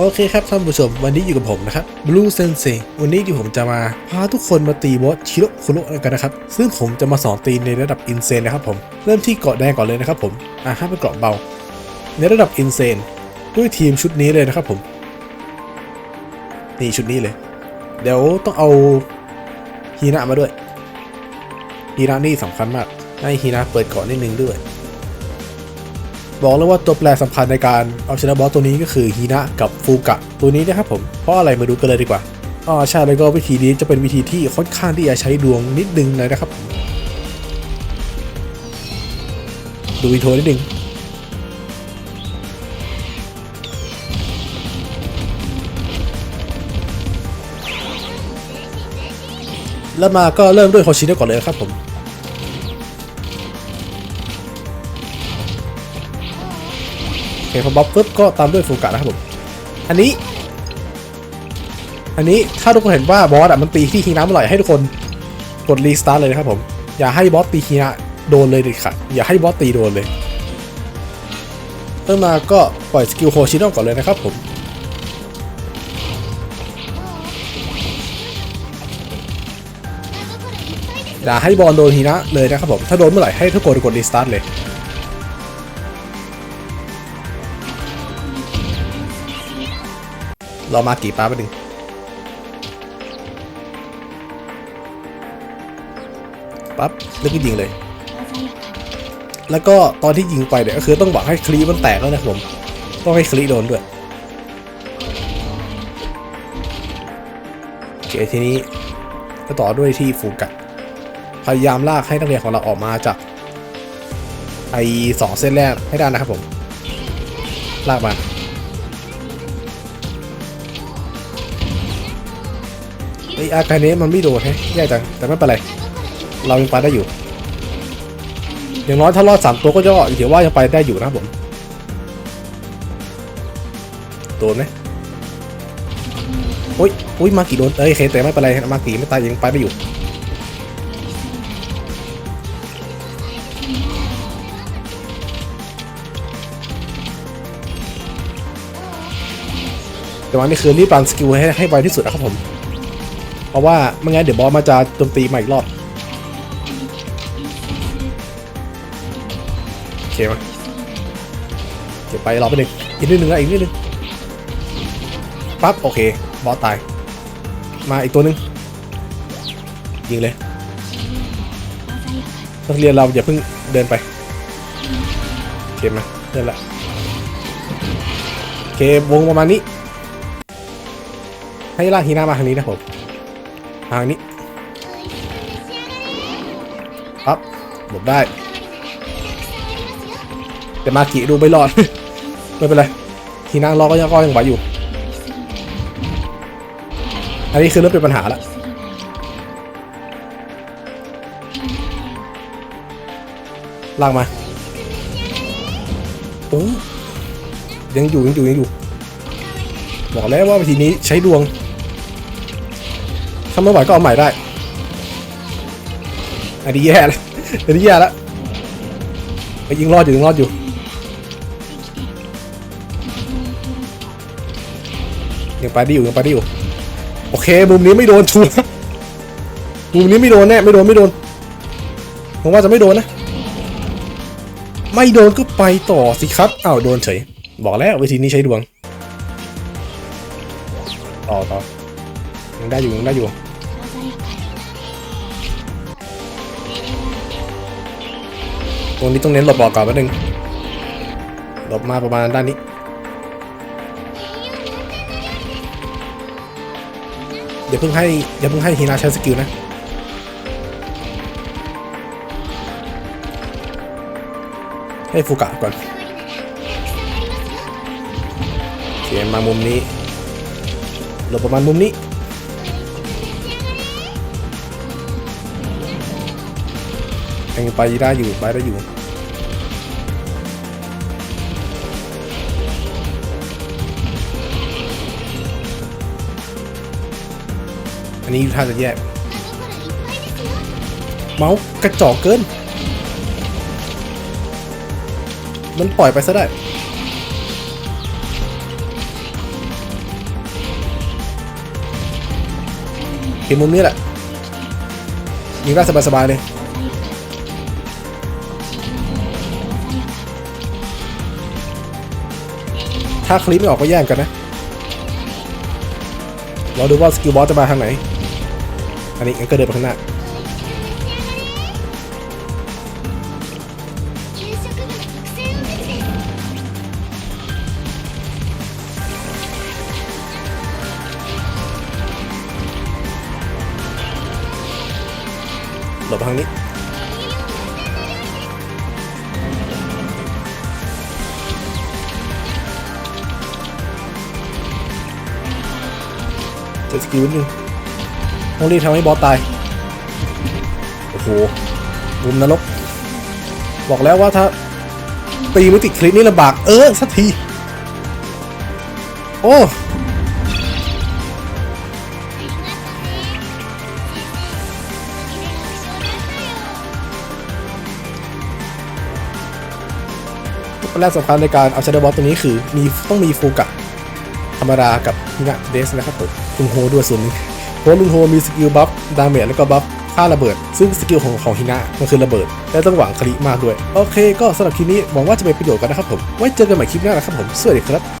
โอเคครับท่านผู้ชม วันนี้อยู่กับผมนะครับ Blue Sensei วันนี้ที่ผมจะมาพาทุกคนมาตีบอสชิโรคุโระกันนะครับ ซึ่งผมจะมาสอนตีในระดับอินเซนนะครับผม เริ่มที่เกาะแดงก่อนเลยนะครับผมอ่าห้เป็นเกาะเบา ในระดับอินเซนด้วยทีมชุดนี้เลยนะครับผม นี่ชุดนี้เลย เดี๋ยวต้องเอาฮีนะมาด้วยฮีนะนี่สำคัญมากให้ฮีนะเปิดเกาะนิดนึงด้วย บอกเลยว่าตัวแปรสำคัญในการเอาชนะบอสตัวนี้ก็คือฮีนะกับฟูกะตัวนี้นะครับผมเพราะอะไรมาดูกันเลยดีกว่าอ๋อใช่แล้วก็วิธีนี้จะเป็นวิธีที่ค่อนข้างที่จะใช้ดวงนิดนึงเลยนะครับ ดูวิโทนิดนึงแล้วมาก็เริ่มด้วยโฮชินะก่อนเลยครับผม พอบ๊อบปุ๊บก็ตามด้วยฟูกะนะครับผม อันนี้ อันนี้ถ้าทุกคนเห็นว่าบอสอะมันตีที่ฮีนะเมื่อไหร่ให้ทุกคนกดรีสตาร์ทเลยนะครับผม อย่าให้บอสตีฮีนะโดนเลยเด็ดขาดอย่าให้บอสตีโดนเลยเริ่มมาก็ปล่อยสกิลโฮชิโนก่อนเลยนะครับผมอย่าให้บอลโดนฮีนะเลยนะครับผม ถ้าโดนเมื่อไหร่ให้ทุกคนกดรีสตาร์ทเลย เรามากี่ป้าไปหนึ่งปั๊บแล้วก็ยิงเลย แล้วก็ตอนที่ยิงไปเนี่ยก็คือต้องบอกให้คลีมันแตกแล้วนะครับผม ต้องให้คลีโดนด้วยโอเคทีนี้ก็ต่อด้วยที่ฟูกะพยายามลากให้นักเรียนของเราออกมาจากไอ้สองเส้นแรกให้ได้นะครับผม ลากมา ไออาการนี้มันไม่โดนแฮะแย่จังแต่ไม่เป็นไร เรายังไปได้อยู่ อย่างน้อยถ้ารอดสามตัวก็ย่อถือว่ายังไปได้อยู่นะผม โดนไหมโอ้ยโอ้ยมากี่โดน เอ้ยเคแต่ไม่เป็นไรมากี่ไม่ตายยังไปได้อยู่ แต่ว่านี่คือรีบรันสกิลให้ให้ไวที่สุดนะครับผม เพราะว่าไม่งั้นเดี๋ยวบอสมาจะโจมตีมาอีกรอบโอเคไหมเก็บไปรอไปหนึ่งอีกนิดนึงนะอีกนิดนึงปั๊บโอเคบอสตาย มาอีกตัวหนึงยิงเลยนักเรียนเราอย่าเพิ่งเดินไปโอเคไหมเดินละโอเควงประมาณนี้ ให้ลากฮีน่ามาทางนี้นะผม ทางนี้ปั๊บหลบได้ แต่มากิดูไม่รอด ไม่เป็นไรฮีน่ารอก็ยังก็ยังไหวอยู่ อันนี้คือเริ่มเป็นปัญหาแล้วลากมาโอ้ยังอยู่ยังอยู่ยังอยู่ บอกแล้วว่าวิธีนี้ใช้ดวง ถ้าไม่ไหวก็เอาใหม่ได้ อันนี้แย่แล้วอันนี้แย่แล้วไปยิงรอดอยู่ยิงรอดอยู่ ยังไปได้อยู่ยังไปได้อยู่ โอเคมุมนี้ไม่โดนชัวร์มุมนี้ไม่โดนแน่ไม่โดนไม่โดนผมว่าจะไม่โดนนะ ไม่โดนก็ไปต่อสิครับอ้าวโดนเฉย บอกแล้ววิธีนี้ใช้ดวง ต่อต่อยังได้อยู่ยังได้อยู่ ตรงนี้ต้องเน้นหลบบอกก่อนแป๊บนึงหลบมาประมาณด้านนี้เดี๋ยวเพิ่งให้อย่าเพิ่งให้ฮีนาใช้สกิลนะให้ฟูกะก่อนโอเคมามุมนี้หลบประมาณมุมนี้ังไปได้อยู่ไปได้อยู่อันนี้ท่าจะแย่เมาส์กระจอกเกิน มันปล่อยไปซะได้เห็นมุมนี้แหละยิงได้สบายๆเลย ถ้าคลิปไม่ออกก็แย่งกันนะเราดูว่าสกิลบอสจะมาทางไหน อันนี้ก็เดินไปข้างหน้าหลบทางนี้ สกิลนิดนึงต้องรีบทำให้บอสตาย โอ้โหมุมนรก บอกแล้วว่าถ้า ตีไม่ติดคลิปนี่ลำบาก เออ สักที โอ้ประแรกสำคัญในการเอาชนะบอสตัวนี้คือมีต้องมีฟูกะ ธรรมดากับฮินะเดสนะครับผมลุงโฮด้วยส่วนนึงเพราะลุงโฮมีสกิลบัฟดาเมจแล้วก็บัฟค่าระเบิด ซึ่งสกิลของของฮินะมันคือระเบิด และต้องหวังคลิมากด้วย โอเค ก็สำหรับคลิปนี้หวังว่าจะเป็นประโยชน์กันนะครับผม ไว้เจอกันใหม่คลิปหน้านะครับผม สวัสดีครับ